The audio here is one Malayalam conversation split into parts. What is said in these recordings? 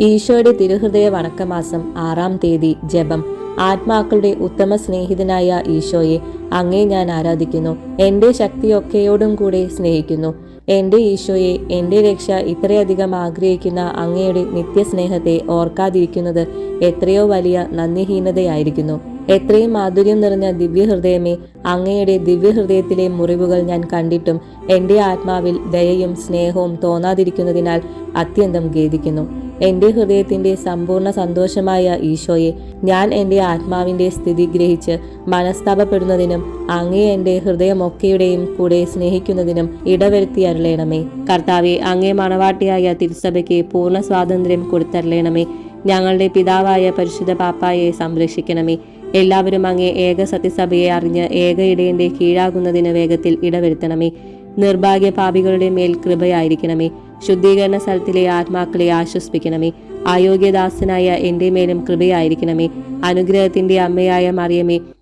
ഈശോയുടെ തിരുഹൃദയ വണക്കമാസം ആറാം തീയതി ജപം. ആത്മാക്കളുടെ ഉത്തമ സ്നേഹിതനായ ഈശോയെ അങ്ങേ ഞാൻ ആരാധിക്കുന്നു. എന്റെ ശക്തിയൊക്കെയോടും കൂടെ സ്നേഹിക്കുന്നു. എന്റെ ഈശോയെ എന്റെ രക്ഷ ഇത്രയധികം ആഗ്രഹിക്കുന്ന അങ്ങയുടെ നിത്യസ്നേഹത്തെ ഓർക്കാതിരിക്കുന്നത് എത്രയോ വലിയ നന്ദിഹീനതയായിരിക്കുന്നു. എത്രയും മാധുര്യം നിറഞ്ഞ ദിവ്യഹൃദയമേ അങ്ങയുടെ ദിവ്യഹൃദയത്തിലെ മുറിവുകൾ ഞാൻ കണ്ടിട്ടും എന്റെ ആത്മാവിൽ ദയയും സ്നേഹവും തോന്നാതിരിക്കുന്നതിനാൽ അത്യന്തം ഖേദിക്കുന്നു. എന്റെ ഹൃദയത്തിന്റെ സമ്പൂർണ സന്തോഷമായ ഈശോയെ ഞാൻ എന്റെ ആത്മാവിന്റെ സ്ഥിതി ഗ്രഹിച്ച് മനസ്താപപ്പെടുന്നതിനും അങ്ങേ എന്റെ ഹൃദയമൊക്കെയുടെയും കൂടെ സ്നേഹിക്കുന്നതിനും ഇടവരുത്തി അരുളേണമേ. കർത്താവെ അങ്ങേ മണവാട്ടിയായ തിരുസഭയ്ക്ക് പൂർണ സ്വാതന്ത്ര്യം കൊടുത്തരളേണമേ. ഞങ്ങളുടെ പിതാവായ പരിശുദ്ധ പാപ്പായെ സംരക്ഷിക്കണമേ. എല്ലാവരും അങ്ങേ ഏക സത്യസഭയെ അറിഞ്ഞ് ഏക ഇടയന്റെ കീഴാകുന്നതിന് വേഗത്തിൽ ഇടവരുത്തണമേ. നിർഭാഗ്യ പാപികളുടെ മേൽ കൃപയായിരിക്കണമേ. ശുദ്ധീകരണ സ്ഥലത്തിലെ ആത്മാക്കളെ ആശ്വസിപ്പിക്കണമേ. അയോഗ്യദാസനായ എന്റെ മേലും കൃപയായിരിക്കണമേ. അനുഗ്രഹത്തിന്റെ അമ്മയായ മറിയമേ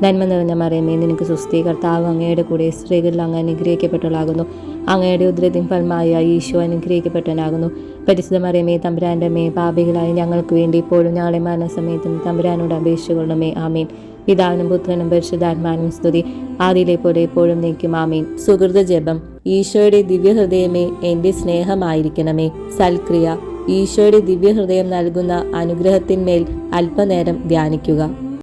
നന്മ നിറഞ്ഞ മറിയമേ നിനക്ക് സുസ്ഥി കർത്താവ് അങ്ങയുടെ കൂടെ സ്ത്രീകളിൽ അങ്ങ് അനുഗ്രഹിക്കപ്പെട്ടവളാകുന്നു. അങ്ങയുടെ ഉദ്രതിൻ ഫലമായ ഈശോ അനുഗ്രഹിക്കപ്പെട്ടവനാകുന്നു. പരിശുദ്ധ മറിയമേ തമ്പുരാന്റെ മേ പാപികളായ ഞങ്ങൾക്ക് വേണ്ടി ഇപ്പോഴും ഞങ്ങളെ മരണസമയത്തും തമ്പുരാനോട് അപേക്ഷിച്ചുകൊള്ളണമേ ആമീൻ. പിതാവിനും പുത്രനും പരിശുദ്ധാത്മാനും സ്തുതി. ആദിയിലെ പോലെ എപ്പോഴും നീക്കും ആമീൻ. സുഹൃത ജപം. ഈശോയുടെ ദിവ്യഹൃദയമേ എന്റെ സ്നേഹമായിരിക്കണമേ. സൽക്രിയ. ഈശോയുടെ ദിവ്യഹൃദയം നൽകുന്ന അനുഗ്രഹത്തിന്മേൽ അല്പനേരം ധ്യാനിക്കുക.